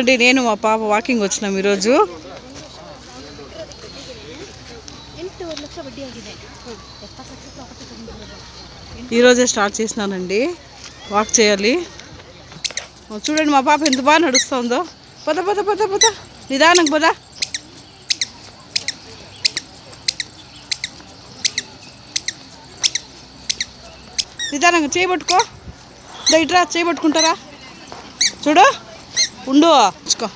అంటే నేను మా పాప వాకింగ్ వచ్చినాం ఈరోజు. ఈరోజే స్టార్ట్ చేసినానండి. వాక్ చేయాలి. చూడండి మా పాప ఎంత బాగా నడుస్తుందో. పద పద పద పద. నిదానం పద. నిదానంగా చేయబట్టుకో ఇట్రా చేయబట్టుకుంటారా చూడు. ఉండు. ఉంచుకో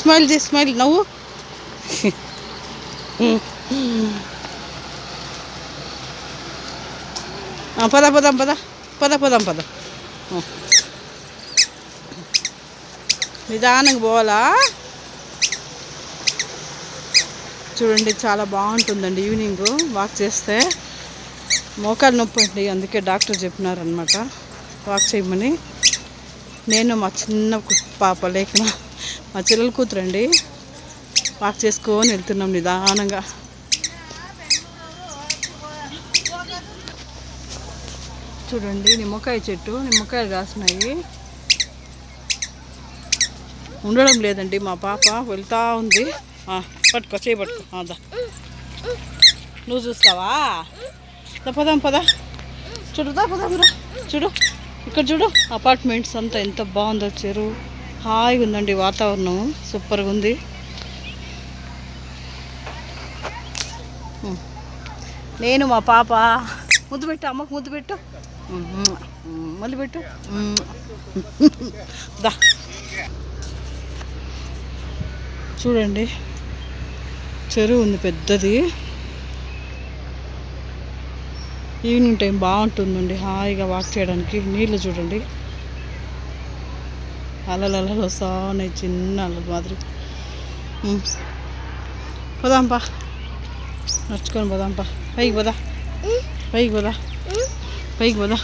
స్మైల్ చేసి స్మైల్. నవ్వు. పద పదం పద. పద పదం పద. నిదానికి పోవాలా? చూడండి చాలా బాగుంటుందండి ఈవినింగ్. వాక్ చేస్తే మోకాలు నొప్పి అండి. అందుకే డాక్టర్ చెప్పినారనమాట వాక్ చేయమని. నేను మా చిన్న పాప లేక మా చెల్లెలు కూతురండి. వాక్ చేసుకొని వెళ్తున్నాం నిదానంగా. చూడండి నిమ్మకాయ చెట్టు నిమ్మకాయలు కాసినాయి. ఉండడం లేదండి మా పాప వెళ్తా ఉంది. పట్టుకో చేయి పట్టుకో. అదా నువ్వు చూస్తావా? దా పదాం పదా. చూడుదా పదాం చూడు. ఇక్కడ చూడు అపార్ట్మెంట్స్ అంతా ఎంత బాగుందో చెరువు హాయిగా ఉందండి వాతావరణం. సూపర్గా ఉంది. నేను మా పాప. ముద్దు పెట్టు అమ్మకు ముద్దు పెట్టు. మళ్ళీ పెట్టు. దా. చూడండి. చెరువు ఉంది పెద్దది. ఈవినింగ్ టైం బాగుంటుందండి. హాయిగా వాక్ చేయడానికి నీళ్ళు చూడండి. అలలు అలలు ఉన్నాయి చిన్న అలలు మాదిరి. పోదాంపా. నడుచుకొని పోదాంపా. పైకి పోదా? పైకి పోదా? పైకి పోదా?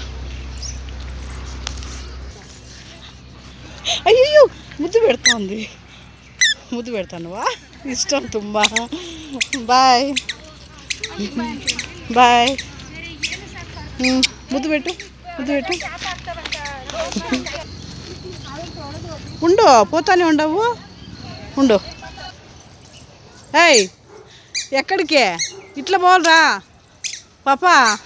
అయ్యో ముద్దు పెడతాంది. ముద్దు పెడతానువా? ఇష్టం తుంబా. బాయ్. బాయ్. ముద్దు పెట్టు ముద్దు పెట్టు. ఉండు పోతానే ఉండవు. ఉండు. ఏయ్ ఎక్కడికి? ఇట్లా పోవాలరా. పాపా.